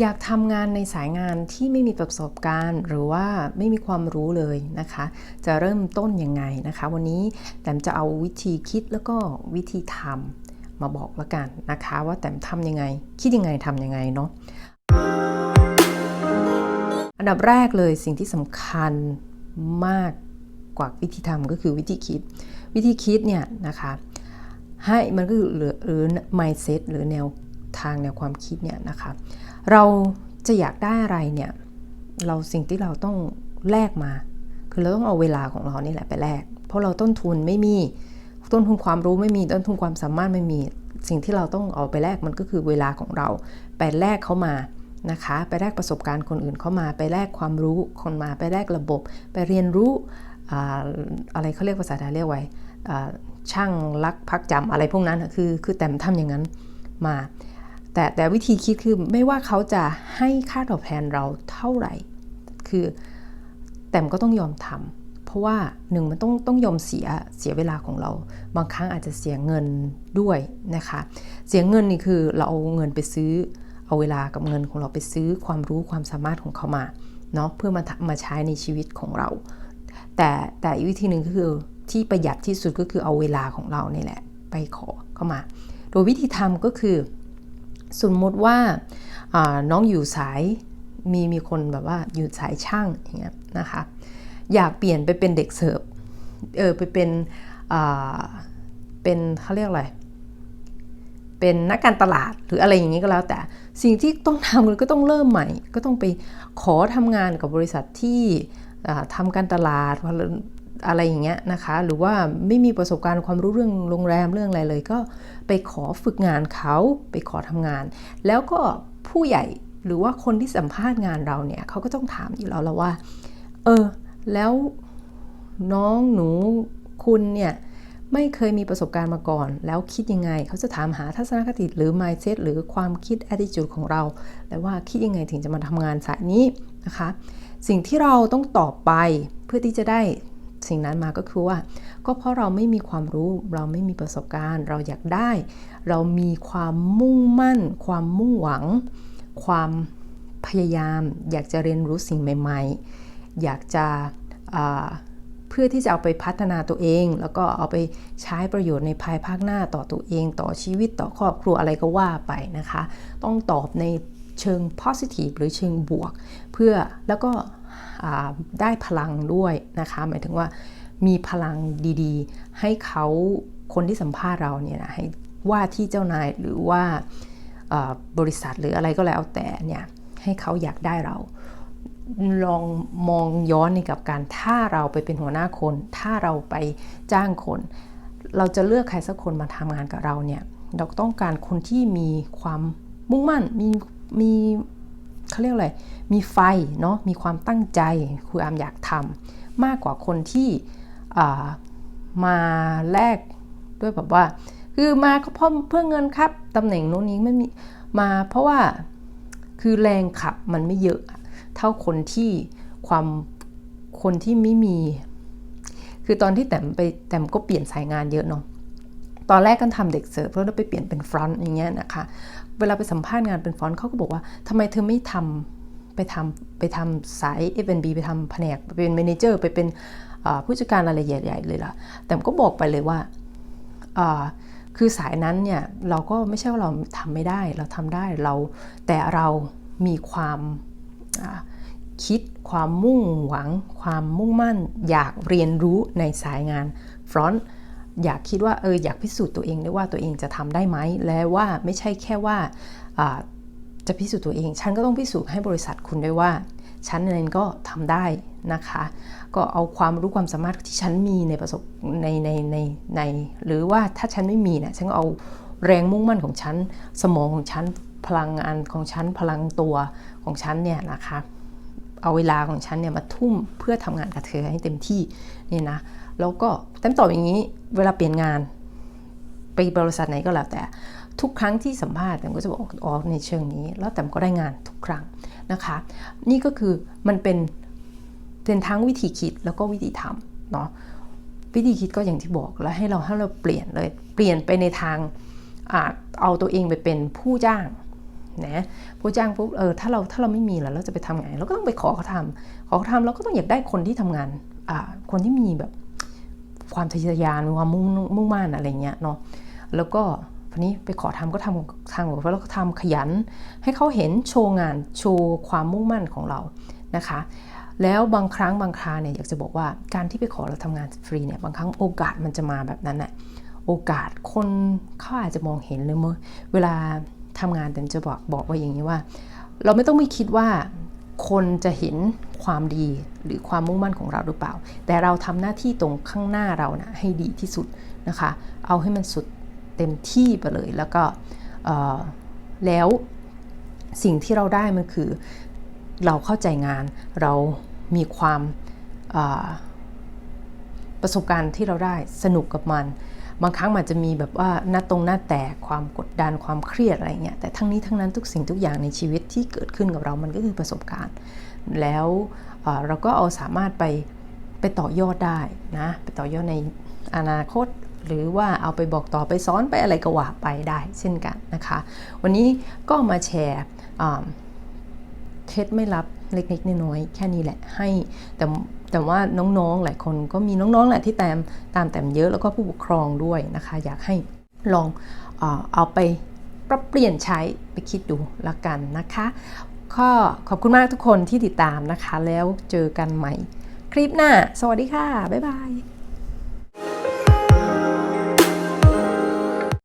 อยากทำงานในสายงานที่ไม่มีประสบการณ์ หรือว่าไม่มีความรู้เลยนะคะ จะเริ่มต้นยังไงนะคะ วันนี้แต้มจะเอาวิธีคิดแล้วก็วิธีทำมาบอกล้วกันนะคะ ว่าแต้มทำยังไง คิดยังไงทำยังไงเนาะอันดับแรกเลยสิ่งที่สำคัญมากกว่าวิธีทำก็คือวิธีคิด วิธีคิดเนี่ยนะคะให้มันก็คือหรือ mindset หรือแนวทางแนวความคิดเนี่ยนะคะ เราจะอยากได้อะไรเนี่ย เราสิ่งที่เราต้องแลกมา คือเราต้องเอาเวลาของเรานี่แหละไปแลก เพราะเราต้นทุนไม่มี ต้นทุนความรู้ไม่มี ต้นทุนความสามารถไม่มี สิ่งที่เราต้องเอาไปแลกมันก็คือเวลาของเรา ไปแลกเขามานะคะ ไปแลกประสบการณ์คนอื่นเข้ามา ไปแลกความรู้คนมา ไปแลกระบบ ไปเรียนรู้อะไรเขาเรียกภาษาไทยเรียกไว้ช่างลักพักจำอะไรพวกนั้นคือคือแต่ทำอย่างนั้นมา แต่แต่วิธีคิดคือไม่ว่าเขาจะให้ค่าตอบแทนเราเท่าไหร่ คือแต่ก็ต้องยอมทำเพราะว่าหนึ่งมันต้องต้องยอมเสียเสียเวลาของเรา บางครั้งอาจจะเสียเงินด้วยนะคะ เสียเงินนี่คือเราเอาเงินไปซื้อ เอาเวลากับเงินของเราไปซื้อความรู้ความสามารถของเขามาเนาะเพื่อมามาใช้ในชีวิตของเรา แต่แต่อีกวิธีหนึ่งก็คือที่ประหยัดที่สุดก็คือเอาเวลาของเราเนี่ยแหละ ไปขอเข้ามา โดยวิธีทำก็คือ สมมติว่าน้องอยู่สายมีมีคนแบบว่าอยู่สายช่างอย่างเงี้ยนะคะอยากเปลี่ยนไปเป็นเด็กเสิร์ฟเออไปเป็นเป็นเขาเรียกอะไรเป็นนักการตลาดหรืออะไรอย่างนี้ก็แล้วแต่สิ่งที่ต้องทำก็ต้องเริ่มใหม่ ก็ต้องไปขอทำงานกับบริษัทที่ทำการตลาด อะไรอย่างเงี้ยนะคะ หรือว่าไม่มีประสบการณ์ความรู้เรื่องโรงแรมเรื่องอะไรเลย ก็ไปขอฝึกงานเขาไปขอทำงาน แล้วก็ผู้ใหญ่หรือว่าคนที่สัมภาษณ์งานเราเนี่ยเขาก็ต้องถามอยู่แล้วแล้วว่า เออ แล้วน้องหนูคุณเนี่ยไม่เคยมีประสบการณ์มาก่อน แล้วคิดยังไง เขาจะถามหาทัศนคติหรือ mindset หรือความคิด attitude ของเรา และว่าคิดยังไงถึงจะมาทำงานสายนี้นะคะ สิ่งที่เราต้องตอบไปเพื่อที่จะได้ สิ่งนั้นมาก็คือว่า ก็เพราะเราไม่มีความรู้ เราไม่มีประสบการณ์ เราอยากได้ เรามีความมุ่งมั่น ความมุ่งหวัง ความพยายาม อยากจะเรียนรู้สิ่งใหม่ ๆ อยากจะเพื่อที่จะเอาไปพัฒนาตัวเอง แล้วก็เอาไปใช้ประโยชน์ในภายภาคหน้าต่อตัวเอง ต่อชีวิตต่อครอบครัวอะไรก็ว่าไปนะคะ ต้องตอบในเชิง positive หรือเชิงบวก เพื่อแล้วก็ ได้พลังด้วยนะคะหมายถึงว่ามีพลังดีๆ ให้เขาคนที่สัมภาษณ์เราเนี่ยนะให้ว่าที่เจ้านายหรือว่าบริษัทหรืออะไรก็แล้วแต่เนี่ยให้เขาอยากได้เราลองมองย้อนในกับการถ้าเราไปเป็นหัวหน้าคน ถ้าเราไปจ้างคน เราจะเลือกใครสักคนมาทำงานกับเราเนี่ยเราต้องการคนที่มีความมุ่งมั่นมีมี เขาเรียกอะไร มีไฟเนาะ มีความตั้งใจครูอามอยากทำมากกว่าคนที่มาแลกด้วยแบบว่า คือมาเพราะเพื่อเงินครับตำแหน่งโน้นนี้ไม่มีมาเพราะว่าคือแรงขับมันไม่เยอะ เท่าคนที่ความคนที่ไม่มี คือตอนที่แต้มไปแต้มก็เปลี่ยนสายงานเยอะเนาะตอนแรกก็ทำเด็กเสิร์ฟแล้วไปเปลี่ยนเป็นฟรอนต์อย่างเงี้ยนะคะ เวลาไปสัมภาษณ์งานเป็นฟอนต์เขาก็บอกว่าทำไมเธอไม่ทำไปทำไปทำสาย F&B ไปทำแผนกไปเป็นเมนเจอร์ไปเป็นผู้จัดการอะไรใหญ่ๆเลยล่ะ แต่ก็บอกไปเลยว่าคือสายนั้นเนี่ยเราก็ไม่ใช่ว่าเราทำไม่ได้เราทำได้เราแต่เรามีความคิดความมุ่งหวัง ความมุ่งมั่น อยากเรียนรู้ในสายงานฟรอนต์ อยากคิดว่าเอออยากพิสูจน์ตัวเองได้ว่าตัวเองจะทำได้ไหมและว่าไม่ใช่แค่ว่าจะพิสูจน์ตัวเอง ฉันก็ต้องพิสูจน์ให้บริษัทคุณด้วยว่า ฉันเองก็ทำได้นะคะ ก็เอาความรู้ความสามารถที่ฉันมีในประสบในในในในหรือว่าถ้าฉันไม่มีเนะี่ยฉันก็เอาแรงมุ่งมั่นของฉัน สมองของฉันพลังงานของฉันพลังตัวของฉันเนี่ยนะคะ เอาเวลาของฉันเนี่ยมาทุ่มเพื่อทำงานกับเธอให้เต็มที่นี่นะแล้วก็แต้มตอบอย่างนี้เวลาเปลี่ยนงาน ไปบริษัทไหนก็แล้วแต่ ทุกครั้งที่สัมภาษณ์แต้มก็จะบอกออกในเชิงนี้ แล้วแต้มก็ได้งานทุกครั้งนะคะ นี่ก็คือมันเป็นเป็นทั้งวิธีคิดแล้วก็วิธีทำเนาะวิธีคิดก็อย่างที่บอกแล้วให้เราให้เราเปลี่ยนเลย เปลี่ยนไปในทางอเอาตัวเองไปเป็นผู้จ้าง นะผู้จ้างปุ๊บเออถ้าเราถ้าเราไม่มีแล้วเราจะไปทำไงเราก็ต้องไปขอเขาทำขอเขาทำเราก็ต้องอยากได้คนที่ทำงานอ่าคนที่มีแบบความทะเยอทะยานความมุ่งมุ่งมั่นอะไรเงี้ยเนาะแล้วก็ทีนี้ไปขอทำก็ทำทำกับเขาแล้วก็ทำขยัน ให้เขาเห็นโชว์งานโชว์ความมุ่งมั่นของเรานะคะแล้วบางครั้งบางคราเนี่ยอยากจะบอกว่าการที่ไปขอเราทำงานฟรีเนี่ยบางครั้งโอกาสมันจะมาแบบนั้นแหละโอกาสคนเขาอาจจะมองเห็นเลยเมื่อเวลา ทำงานแต่จะบอกบอกว่าอย่างนี้ว่า เราไม่ต้องไม่คิดว่าคนจะเห็นความดีหรือความมุ่งมั่นของเราหรือเปล่า แต่เราทำหน้าที่ตรงข้างหน้าเรานะให้ดีที่สุดนะคะ เอาให้มันสุดเต็มที่ไปเลย แล้วก็แล้วสิ่งที่เราได้มันคือเราเข้าใจงานเรามีความประสบการณ์ที่เราได้สนุกกับมัน บางครั้งมันจะมีแบบว่าหน้าตรงหน้าแตกความกดดันความเครียดอะไรเงี้ยแต่ทั้งนี้ทั้งนั้นทุกสิ่งทุกอย่างในชีวิตที่เกิดขึ้นกับเรามันก็คือประสบการณ์ แล้วเราก็เอาสามารถไปไปต่อยอดได้นะไปต่อยอดในอนาคตหรือว่าเอาไปบอกต่อไปสอนไปอะไรก็ว่าไปได้เช่นกันนะคะ วันนี้ก็มาแชร์ เคล็ดไม่ลับเล็กๆน้อยๆแค่นี้แหละให้แต่แต่ว่าน้องๆหลายคนก็มีน้องๆแหละที่ตามตามแต่มเยอะแล้วก็ผู้ปกครองด้วยนะคะ อยากให้ลองเอาไปปรับเปลี่ยนใช้ไปคิดดูละกันนะคะก็ขอบคุณมากทุกคนที่ติดตามนะคะ แล้วเจอกันใหม่ คลิปหน้า สวัสดีค่ะ บ๊ายบาย